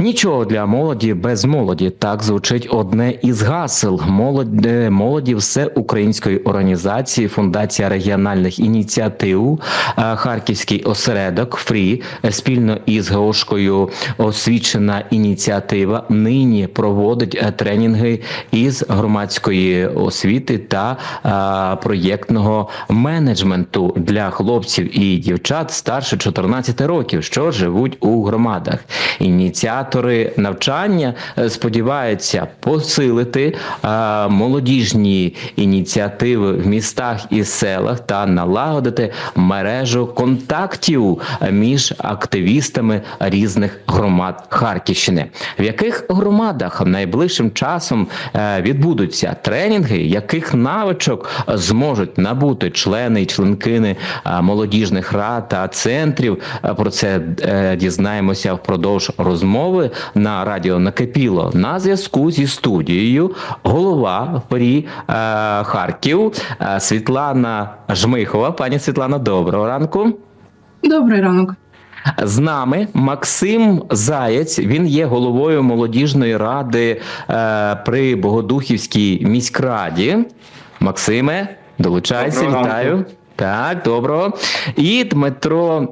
Нічого для молоді без молоді. Так звучить одне із гасел молодь е, молоді всеукраїнської організації Фундація регіональних ініціатив е, Харківський осередок ФРІ е, спільно із ГОшкою освічена ініціатива нині проводить е, тренінги із громадської освіти та проєктного менеджменту для хлопців і дівчат старше 14 років, що живуть у громадах. Ініціатори навчання е, сподіваються посилити е, молодіжні ініціативи в містах і селах та налагодити мережу контактів між активістами різних громад Харківщини. В яких громадах найближчим часом е, відбудуться тренінги, яких навичок зможуть набути члени і членкини молодіжних рад та центрів. Про це дізнаємося впродовж розмови на радіо Накипіло на зв'язку зі студією голова ПРІ е, Харків е, Світлана Жмихова. Пані Світлана, доброго ранку. Добрий ранок. З нами Максим Заєць. Він є головою молодіжної ради е, при Богодухівській міськраді. Максиме, долучайся, Доброго вітаю. ранку. Так, доброго. І Дмитро.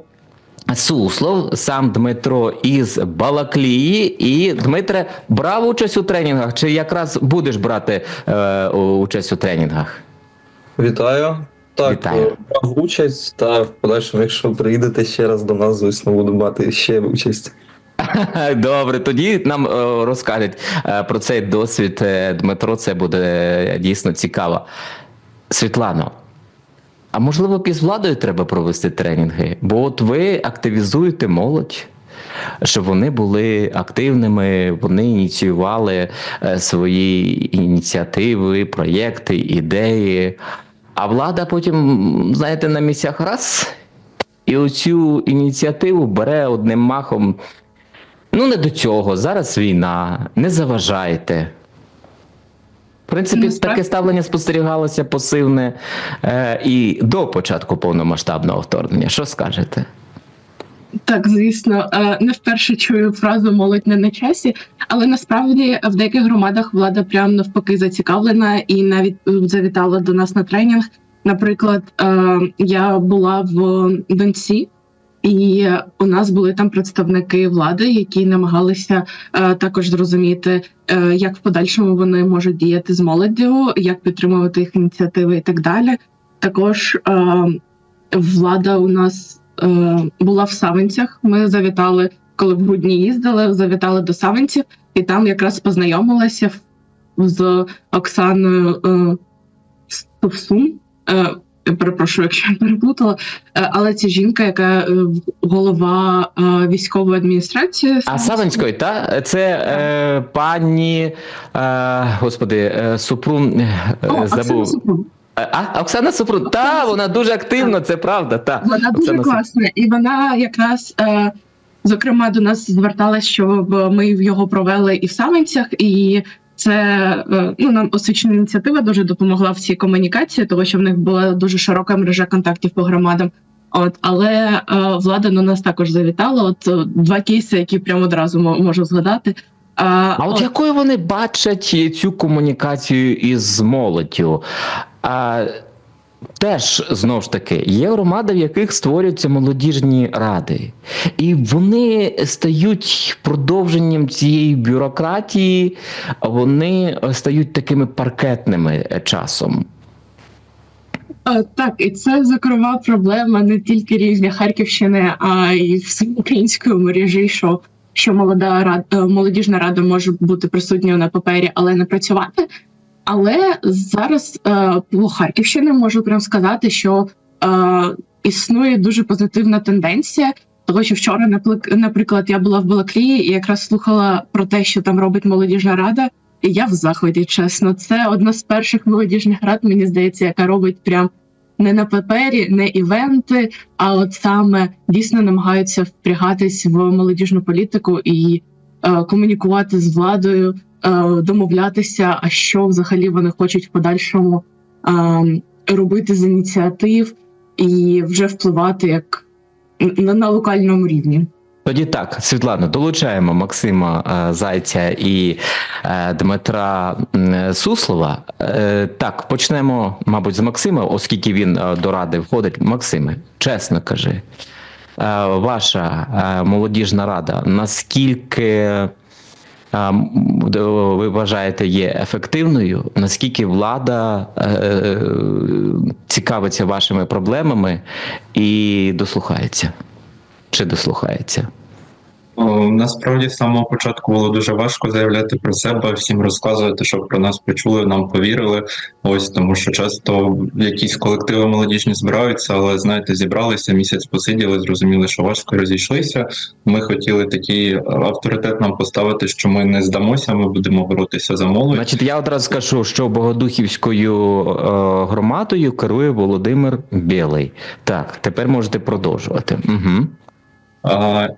Суслов, сам Дмитро із Балаклії. І Дмитре, брав участь у тренінгах, чи якраз будеш брати е, участь у тренінгах? Вітаю. Так, Вітаю. е, брав участь, та в подальшому, якщо приїдете ще раз до нас, звісно, буду мати ще участь. Добре, тоді нам е, розкажуть е, про цей досвід Дмитро. Це буде дійсно цікаво. Світлано, а можливо, з владою треба провести тренінги? Бо от ви активізуєте молодь. Щоб вони були активними, вони ініціювали е, свої ініціативи, проєкти, ідеї. А влада потім, знаєте, на місцях раз і оцю ініціативу бере одним махом. Ну, не до цього. Зараз війна, не заважайте. В принципі, таке ставлення спостерігалося пасивне е, і до початку повномасштабного вторгнення. Що скажете? Так, звісно, е, не вперше чую фразу молодь не на часі, але насправді в деяких громадах влада прям навпаки зацікавлена і навіть завітала до нас на тренінг. Наприклад, е, я була в Донці, і у нас були там представники влади, які намагалися е, також зрозуміти, е, як в подальшому вони можуть діяти з молоддю, як підтримувати їх ініціативи і так далі. Також е, влада у нас е, була в Савинцях. Ми завітали, коли в грудні їздили, завітали до Савинців, і там якраз познайомилася з Оксаною е, Стовсун. Е, перепрошую, якщо я переплутала, Е, але це жінка, яка е, голова е, військової адміністрації. А Савинської, та? Це е, пані, е, господи, е, Супрун, е, О, забув. Супрун. А, Оксана Супрун, та, вона дуже активна, це правда. Та. Вона дуже Оксана Супрун. класна, і вона якраз е, зокрема до нас зверталась, щоб ми його провели і в Савинцях, і це е, ну нам освічена ініціатива дуже допомогла в цій комунікації, тому що в них була дуже широка мережа контактів по громадам. От, але е, влада на нас також завітала. От е, два кейси, які прямо одразу мо- можу згадати. А, А от якою вони бачать цю комунікацію із молоддю? А, теж знову ж таки є громади, в яких створюються молодіжні ради, і вони стають продовженням цієї бюрократії, вони стають такими паркетними е, часом. Е, Так, і це зокрема проблема не тільки рівня Харківщини, а й всеукраїнської мережі, що, що молода рада, молодіжна рада може бути присутньою на папері, але не працювати. Але зараз е, по Харківщині можу прям сказати, що е, існує дуже позитивна тенденція. Того, що вчора, наприклад, я була в Балаклії і якраз слухала про те, що там робить молодіжна рада, і я в захваті, чесно. Це одна з перших молодіжних рад, мені здається, яка робить прям не на папері, не івенти, а от саме дійсно намагаються впрягатись в молодіжну політику і е, комунікувати з владою, домовлятися, а що взагалі вони хочуть в подальшому. Е, робити з ініціатив і вже впливати як на, на локальному рівні. Тоді так, Світлана, долучаємо Максима е, Зайця і е, Дмитра Суслова. Е, так, почнемо, мабуть, з Максима, оскільки він е, до ради входить. Максиме, чесно кажи, е, ваша е, молодіжна рада, наскільки е, ви вважаєте є ефективною? Наскільки влада е, е, цікавиться вашими проблемами і дослухається? Чи дослухається? О, Насправді з самого початку було дуже важко заявляти про себе, всім розказувати, щоб про нас почули, нам повірили. Ось тому, що часто якісь колективи молодіжні збираються, але знаєте, зібралися місяць посиділи, зрозуміли, що важко розійшлися. Ми хотіли такий авторитет нам поставити, що ми не здамося, ми будемо боротися за молодь. Значить, я одразу скажу, що Богодухівською е, громадою керує Володимир Білий. Так, тепер можете продовжувати. Угу.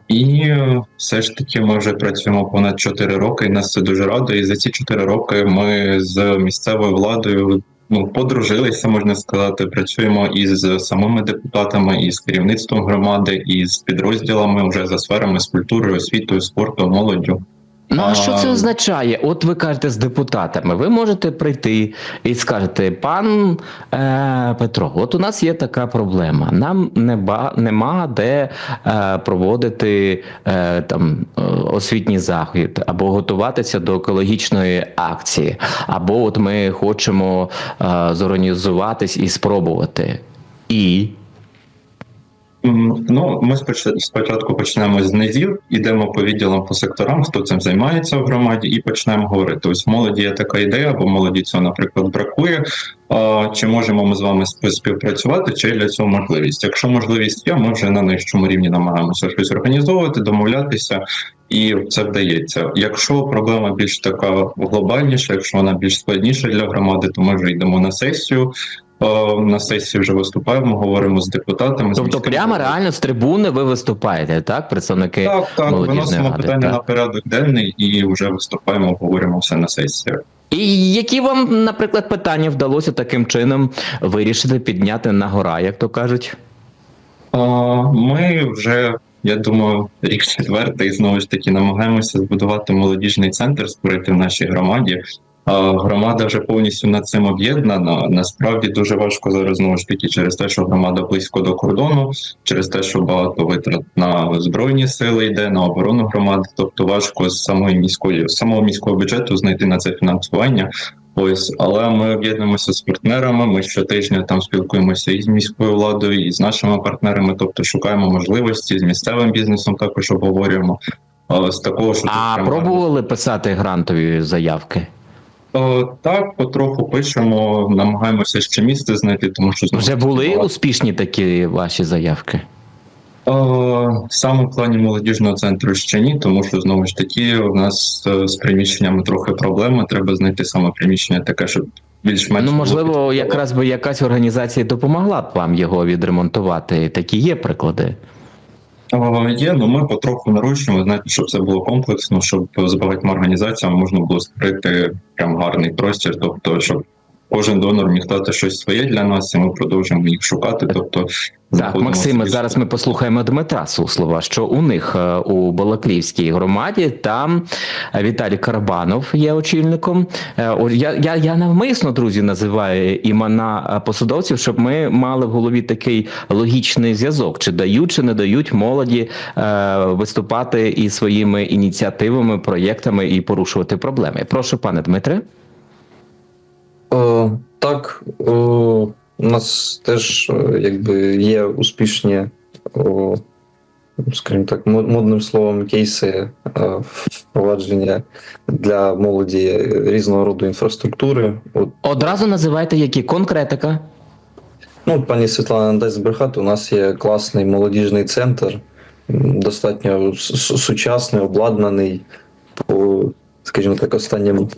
І все ж таки ми вже працюємо понад 4 роки, і нас це дуже радує. І за ці 4 роки ми з місцевою владою ну, подружилися, можна сказати. Працюємо із самими депутатами, і з керівництвом громади, і з підрозділами вже за сферами з культурою, освітою, спортом, молоддю. Ну а що це означає? От ви кажете з депутатами, ви можете прийти і скажете, пан е, Петро, от у нас є така проблема. Нам неба, нема де е, проводити е, там е, освітній захід або готуватися до екологічної акції, або от ми хочемо е, зорганізуватись і спробувати. І Ну, ми споч- спочатку почнемо з низів, ідемо по відділам по секторам, хто цим займається в громаді, і почнемо говорити. Ось молоді є така ідея, бо молоді цього, наприклад, бракує. Чи можемо ми з вами спів- співпрацювати, чи для цього можливість? Якщо можливість є, ми вже на найвищому рівні намагаємося щось організовувати, домовлятися, і це вдається. Якщо проблема більш така глобальніша, якщо вона більш складніша для громади, то ми вже йдемо на сесію. А, На сесії вже виступаємо, говоримо з депутатами. тобто, міськими прямо реально з трибуни ви виступаєте, так? Представники Так, так, виносимо ради, питання так. на порядок денний і вже виступаємо, обговорюємо все на сесії. І які вам, наприклад, питання вдалося таким чином вирішити, підняти на гора, як то кажуть? Ми вже, я думаю, рік четвертий знову ж таки намагаємося збудувати молодіжний центр, створити в нашій громаді. Громада вже повністю над цим об'єднана. Насправді дуже важко зараз знову ж таки через те, що громада близько до кордону, через те, що багато витрат на збройні сили йде, на оборону громади. Тобто важко з самої міської з самого міського бюджету знайти на це фінансування. Ось, але ми об'єднуємося з партнерами. Ми щотижня там спілкуємося і з міською владою, і з нашими партнерами. Тобто шукаємо можливості з місцевим бізнесом. Також обговорюємо з такого, що А пробували писати грантові заявки? О, так, потроху пишемо, намагаємося ще місце знайти, тому що Вже були успішні такі ваші заявки? О, саме в плані молодіжного центру ще ні, тому що знову ж таки у нас е, з приміщеннями трохи проблема. Треба знайти саме приміщення таке, щоб більш-менш Ну, можливо, якраз би якась організація допомогла б вам його відремонтувати. Такі є приклади. Є, ну ми потроху нарощуємо, знаєте, щоб це було комплексно, щоб з багатьма організаціями можна було створити прям гарний простір, тобто, щоб кожен донор міг дати щось своє для нас, і ми продовжуємо їх шукати. Тобто, Так, Максиме, зараз ми послухаємо Дмитра Суслова, що у них е, у Балаклівській громаді там е, Віталій Карбанов є очільником. Е, Я, я, я навмисно, друзі, називаю імена посадовців, щоб ми мали в голові такий логічний зв'язок: чи дають, чи не дають молоді виступати і своїми ініціативами, проєктами і порушувати проблеми. Прошу, пане Дмитре. Е, так, е, у нас теж е, якби є успішні, о, скажімо так, модним словом, кейси впровадження для молоді різного роду інфраструктури. От, Одразу називайте які конкретика. ну, пані Світлана не дасть збрехати, у нас є класний молодіжний центр, достатньо сучасний, обладнаний по, скажімо так, останнім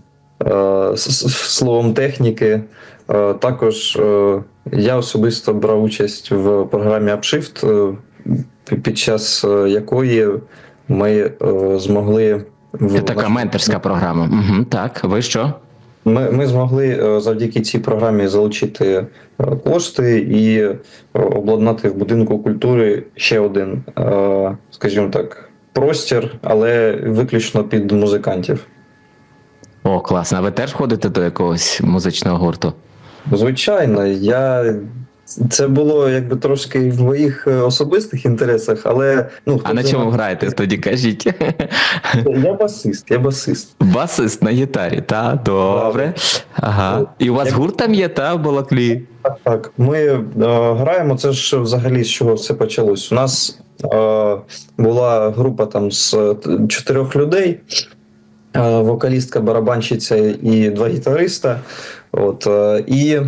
словом техніки. Е, Також е, я особисто брав участь в програмі Upshift, е, під час е, якої ми е, змогли Це така менторська програма. Угу, так, ви що? Ми, ми змогли е, завдяки цій програмі залучити е, кошти і е, обладнати в будинку культури ще один, е, скажімо так, простір, але виключно під музикантів. О, класно. А ви теж ходите до якогось музичного гурту? Звичайно, я. Це було якби трошки в моїх е, особистих інтересах, але ну А на чому знає, граєте? Тоді кажіть. Я басист, я басист. Басист на гітарі, та? Добре. Ага. І у вас гурт там є, та, в Балаклі? Так, так. Ми е, граємо. Це ж взагалі з чого все почалось. У нас е, була група там з е, чотирьох людей. Е, Вокалістка, барабанщиця і два гітариста. От, е, і е,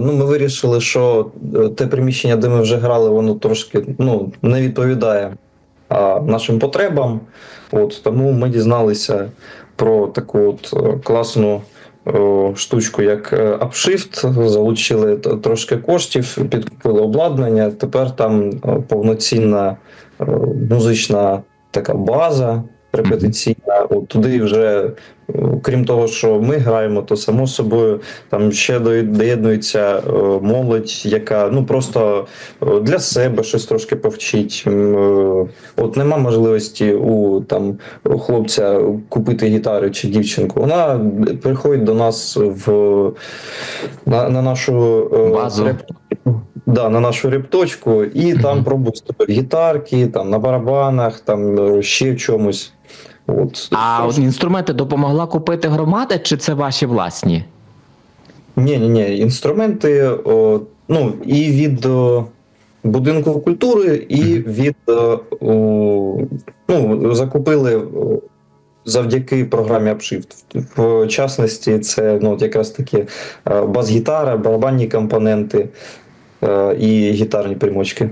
ну, ми вирішили, що те приміщення, де ми вже грали, воно трошки ну, не відповідає нашим потребам. От, тому ми дізналися про таку от класну штучку, як Upshift, залучили трошки коштів, підкупили обладнання. Тепер там повноцінна музична така база репетиційна. От туди вже, крім того, що ми граємо, то само собою там ще доєднується е, молодь, яка ну просто е, для себе щось трошки повчить. Е, От нема можливості у там хлопця купити гітару чи дівчинку. Вона приходить до нас в на, на нашу Базу. Да, на нашу репточку, і Мгм. там пробують гітарки, там на барабанах, там ще в чомусь. От. А от інструменти допомогла купити громада, чи це ваші власні? Ні, ні, ні. Інструменти о, ну, і від о, будинку культури, і від о, о, ну, закупили завдяки програмі Upshift. В частності, це ну, от якраз таки е, бас-гітара, барабанні компоненти е, і гітарні примочки.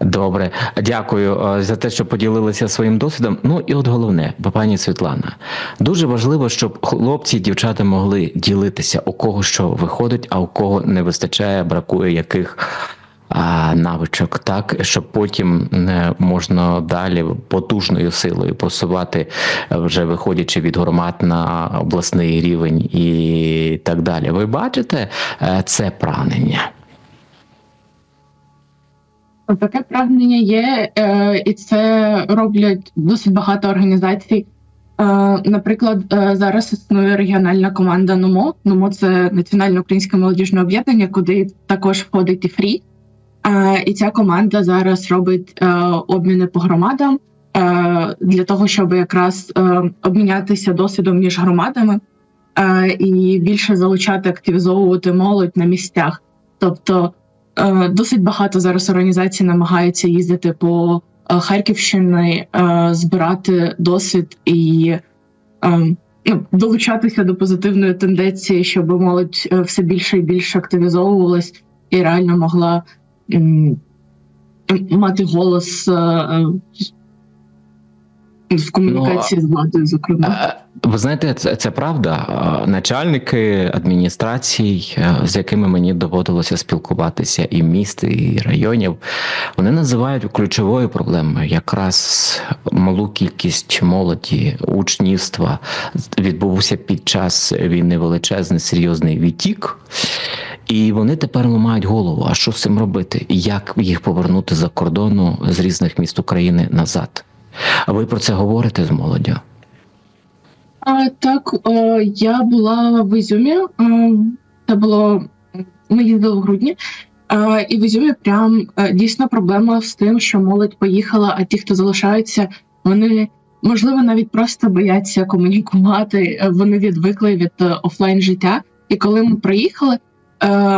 Добре, дякую е, за те, що поділилися своїм досвідом. Ну і от головне, пані Світлана, дуже важливо, щоб хлопці і дівчата могли ділитися, у кого що виходить, а у кого не вистачає, бракує яких. Навичок, так щоб потім е, можна далі потужною силою посувати, е, вже виходячи від громад на обласний рівень і так далі. Ви бачите це прагнення? Таке прагнення є, е, і це роблять досить багато організацій. Е, наприклад, е, зараз існує регіональна команда НУМО. НУМО це Національне українське молодіжне об'єднання, куди також входить і ФРІ. І ця команда зараз робить обміни по громадам для того, щоб якраз обмінятися досвідом між громадами і більше залучати, активізовувати молодь на місцях. Тобто Досить багато зараз організацій намагаються їздити по Харківщини, Харківщині, е, збирати досвід і е, ну, долучатися до позитивної тенденції, щоб молодь е, все більше і більше активізовувалась і реально могла мати голос е, е, в комунікації з владою, зокрема. Е, Ви знаєте, це, це правда. Е, Начальники адміністрацій, е, з якими мені доводилося спілкуватися, і міст, і районів, вони називають ключовою проблемою якраз малу кількість молоді, учнівства. Відбувся під час війни величезний серйозний відтік. І вони тепер ламають голову. А що з цим робити? Як їх повернути за кордону з різних міст України назад? А ви про це говорите з молоддю? А, так, е, я була в Ізюмі. Це було ми їздили в грудні. І в Ізюмі прям е, дійсно проблема з тим, що молодь поїхала, а ті, хто залишаються, вони можливо навіть просто бояться комунікувати. е, Вони відвикли від офлайн життя. І коли ми приїхали,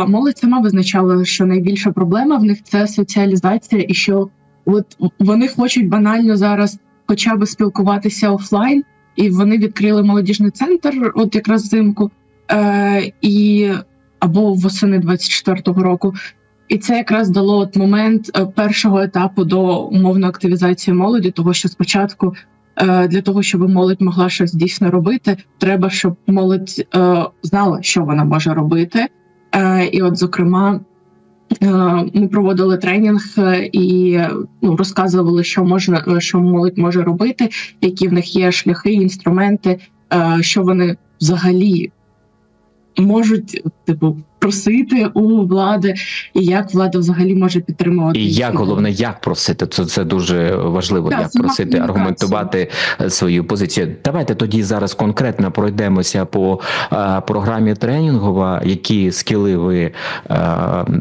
молодь сама визначала, що найбільша проблема в них це соціалізація, і що от вони хочуть банально зараз хоча б спілкуватися офлайн і вони відкрили молодіжний центр, от якраз взимку, е, і або восени 24-го року. І це якраз дало от момент е, першого етапу до умовної активізації молоді, того що спочатку е, для того, щоб молодь могла щось дійсно робити, треба, щоб молодь е, знала, що вона може робити. Е, і, от, зокрема, ми проводили тренінг е, і ну, розказували, що можна, що молодь може робити, які в них є шляхи, інструменти, е, що вони взагалі можуть типу просити у влади, і як влада взагалі може підтримувати І як головне, як просити, це, це дуже важливо, Так, як просити, аргументувати свою позицію. Давайте тоді зараз конкретно пройдемося по е, програмі тренінгова, які скіли ви е,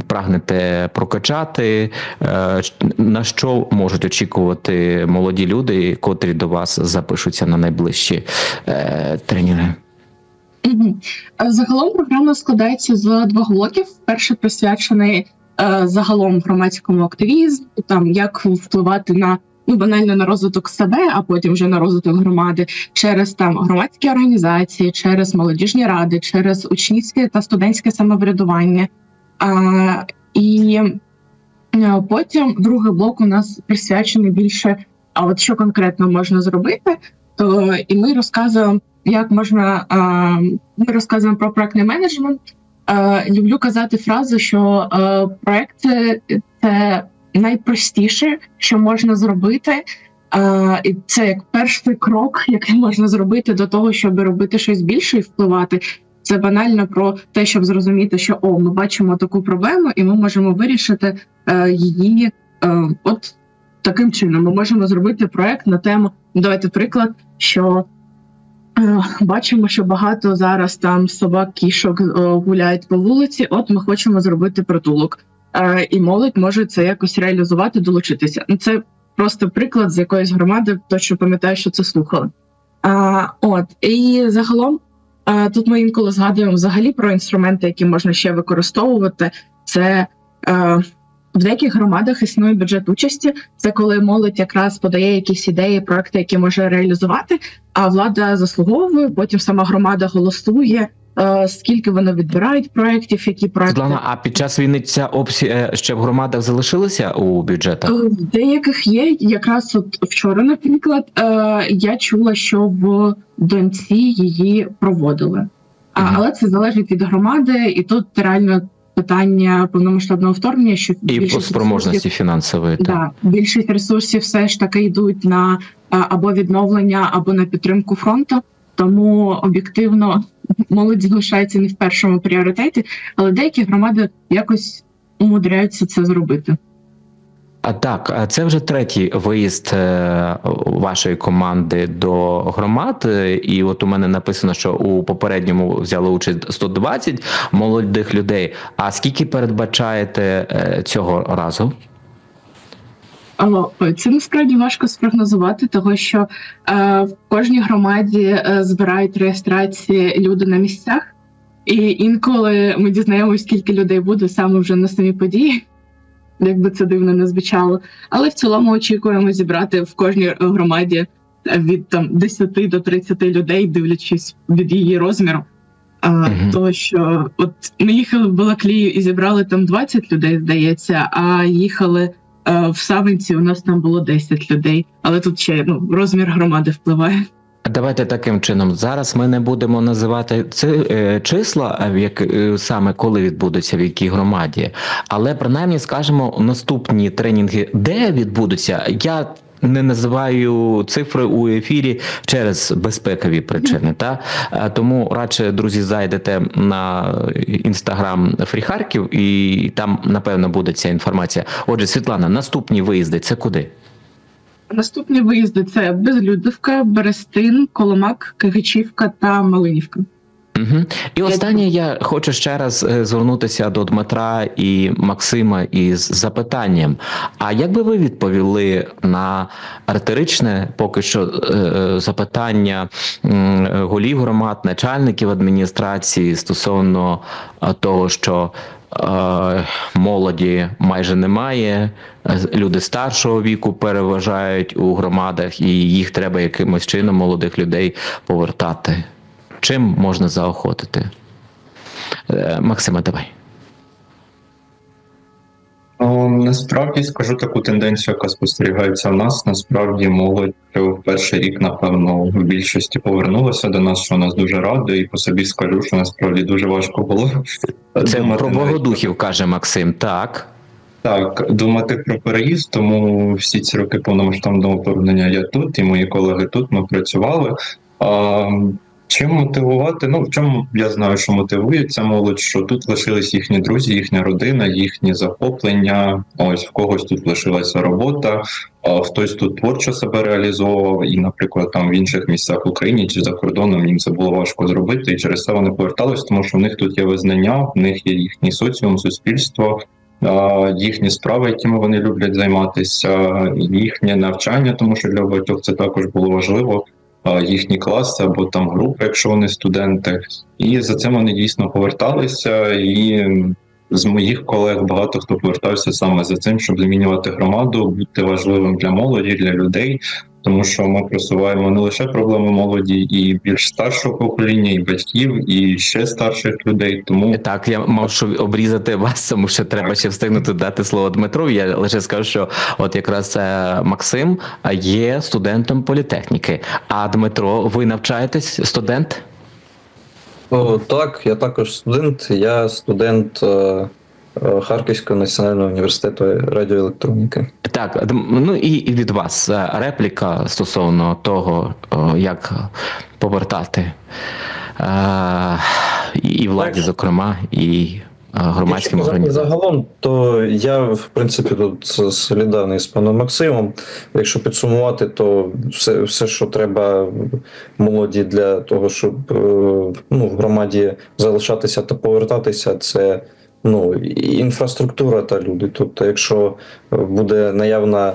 прагнете прокачати, е, на що можуть очікувати молоді люди, котрі до вас запишуться на найближчі е, тренінги. Е, Загалом програма складається з двох блоків. Перший присвячений е, загалом громадському активізму, там як впливати на ну банально на розвиток себе, а потім вже на розвиток громади через там громадські організації, через молодіжні ради, через учнівське та студентське самоврядування. А, і е, потім другий блок у нас присвячений більше. А от що конкретно можна зробити, то і ми розказуємо як можна ми розказуємо про проектний менеджмент. Люблю казати фразу, що а, проекти це найпростіше, що можна зробити. І це як перший крок, який можна зробити до того, щоб робити щось більше і впливати. Це банально про те, щоб зрозуміти, що о, ми бачимо таку проблему, і ми можемо вирішити е, її е, от таким чином. Ми можемо зробити проект на тему. Давайте приклад, що Е, Бачимо, що багато зараз там собак, кішок е, гуляють по вулиці. От ми хочемо зробити притулок, Е, і молодь може це якось реалізувати, долучитися. Ну, Це просто приклад з якоїсь громади, точно пам'ятаю, що це слухали. А, От і загалом е, тут ми інколи згадуємо взагалі про інструменти, які можна ще використовувати. Це е, в деяких громадах існує бюджет участі. Це коли молодь якраз подає якісь ідеї, проекти, які може реалізувати а влада заслуговує. Потім сама громада голосує. е, Скільки вони відбирають проєктів, які проекти Світлана, а під час війни ця опція е, ще в громадах залишилася у бюджетах? Е, в деяких є. Якраз от вчора, наприклад, я чула, що в донці її проводили, Мгм. але це залежить від громади, і тут реально питання повномасштабного вторгнення, що І по спроможності фінансової. та Да, більшість ресурсів все ж таки йдуть на або відновлення, або на підтримку фронту. Тому об'єктивно молодь залишається не в першому пріоритеті, але деякі громади якось умудряються це зробити. А так, це вже третій виїзд е, вашої команди до громад. Е, І от у мене написано, що у попередньому взяло участь 120 молодих людей. А скільки передбачаєте е, цього разу? Це насправді важко спрогнозувати, тому що е, в кожній громаді е, збирають реєстрації люди на місцях, і інколи ми дізнаємося, скільки людей буде саме вже на самі події, якби це дивно не звучало. Але в цілому очікуємо зібрати в кожній громаді від там 10 до 30 людей, дивлячись від її розміру. А, Мгм. Тому що от ми їхали в Балаклію і зібрали там 20 людей, здається, а їхали. Е, В Савинці у нас там було 10 людей, але тут ще ну розмір громади впливає. Давайте таким чином. Зараз ми не будемо називати ци, е, числа, а як е, саме коли відбудуться в якій громаді, але принаймні скажемо наступні тренінги, де відбудуться. Я не називаю цифри у ефірі через безпекові причини. Та Е, тому радше друзі зайдете на інстаграм Фріхарків, і там напевно буде ця інформація. Отже, Світлана, наступні виїзди це куди? Наступні виїзди це Безлюдовка, Берестин, Коломак, Кигичівка та Малинівка. Угу. І останнє я хочу ще раз е, звернутися до Дмитра і Максима із запитанням: а як би ви відповіли на риторичне поки що е, е, запитання голів громад, начальників адміністрації стосовно того, що молоді майже немає, люди старшого віку переважають у громадах, і їх треба якимось чином молодих людей повертати? Чим можна заохотити? Е, Максима, давай. О, Насправді скажу таку тенденцію, яка спостерігається в нас. Насправді молодь в перший рік, напевно, в більшості повернулася до нас, що нас дуже радує, і по собі скажу, що насправді дуже важко було. Це думати про навіть Богодухів, каже Максим. Так. Так, думати про переїзд, тому всі ці роки повномасштабного вторгнення я тут, і мої колеги тут ми працювали. А, Чим мотивувати? Ну, в чому я знаю, що мотивує ця молодь, що тут лишились їхні друзі, їхня родина, їхні захоплення. Ось в когось тут лишилася робота, а хтось тут творчо себе реалізовував, і, наприклад, там в інших місцях в Україні чи за кордоном їм це було важко зробити, і через це вони повертались, тому що в них тут є визнання, в них є їхній соціум, суспільство. Їхні справи, якими вони люблять займатися, їхнє навчання, тому що для багатьох це також було важливо їхні класи або там групи, якщо вони студенти, і за цим вони дійсно поверталися. І з моїх колег багато хто повертався саме за цим, щоб змінювати громаду, бути важливим для молоді, для людей. Тому що ми просуваємо не лише проблеми молоді, і більш старшого покоління, і батьків, і ще старших людей. Тому Так, я можу обрізати вас, тому що треба ще встигнути дати слово Дмитру. Я лише скажу, що от якраз е, Максим є студентом політехніки. А Дмитро, ви навчаєтесь студент? О, так, я також студент. Я студент е, е, Харківського національного університету радіоелектроніки. Так, ну і, і від вас е, репліка стосовно того, як повертати е, і владі, Так. зокрема, і е, громадським організаціям. Загалом, то я в принципі тут солідарний з паном Максимом. Якщо підсумувати, то все, все, що треба молоді для того, щоб е, ну, в громаді залишатися та повертатися, це ну, інфраструктура та люди. Тобто, якщо буде наявна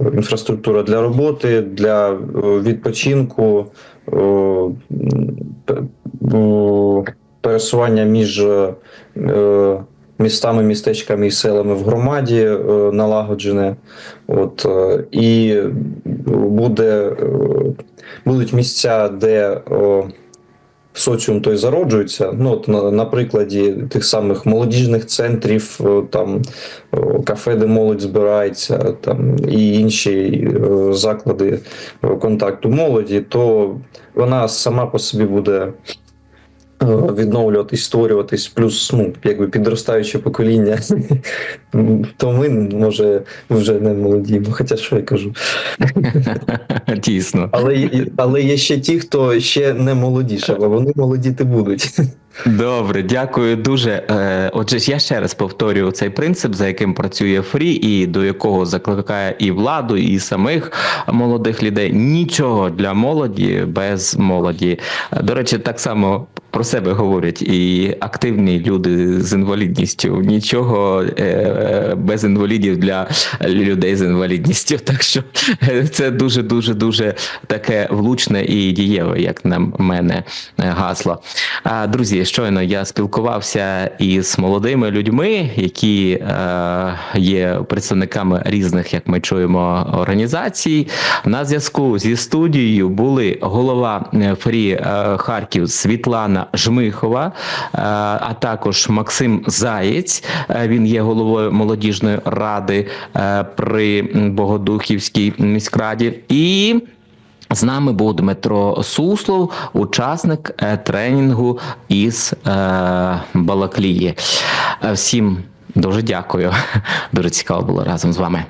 інфраструктура для роботи, для е, відпочинку, е, пересування між е, містами, містечками і селами в громаді е, налагоджене. От, е, і буде, е, будуть місця, де е, соціум той зароджується. Ну, от на, на прикладі тих самих молодіжних центрів, е, там е, кафе, де молодь збирається, там і інші е, заклади контакту молоді, то вона сама по собі буде відновлюватись, створюватись, плюс ну, якби підростаюче покоління. То ми, може, вже не молоді, ну, хоча що я кажу. Дійсно. Але, але є ще ті, хто ще не молодіше, але вони молодіти будуть. Добре, дякую дуже. Е, Отже, я ще раз повторюю цей принцип, за яким працює Фрі, і до якого закликає і владу, і самих молодих людей. Нічого для молоді без молоді. До речі, так само про себе говорять і активні люди з інвалідністю. Нічого е, без інвалідів для людей з інвалідністю. Так що е, це дуже дуже дуже таке влучне і дієве, як на мене, гасло. Друзі, щойно я спілкувався із молодими людьми, які е, є представниками різних, як ми чуємо, організацій. На зв'язку зі студією були голова е, Фрі е, Харків Світлана Жмихова, е, а також Максим Заєць. Е, Він є головою молодіжної ради е, при Богодухівській міськраді. І з нами був Дмитро Суслов, учасник е, тренінгу із е, Балаклії. Е, Всім дуже дякую. Дуже цікаво було разом з вами.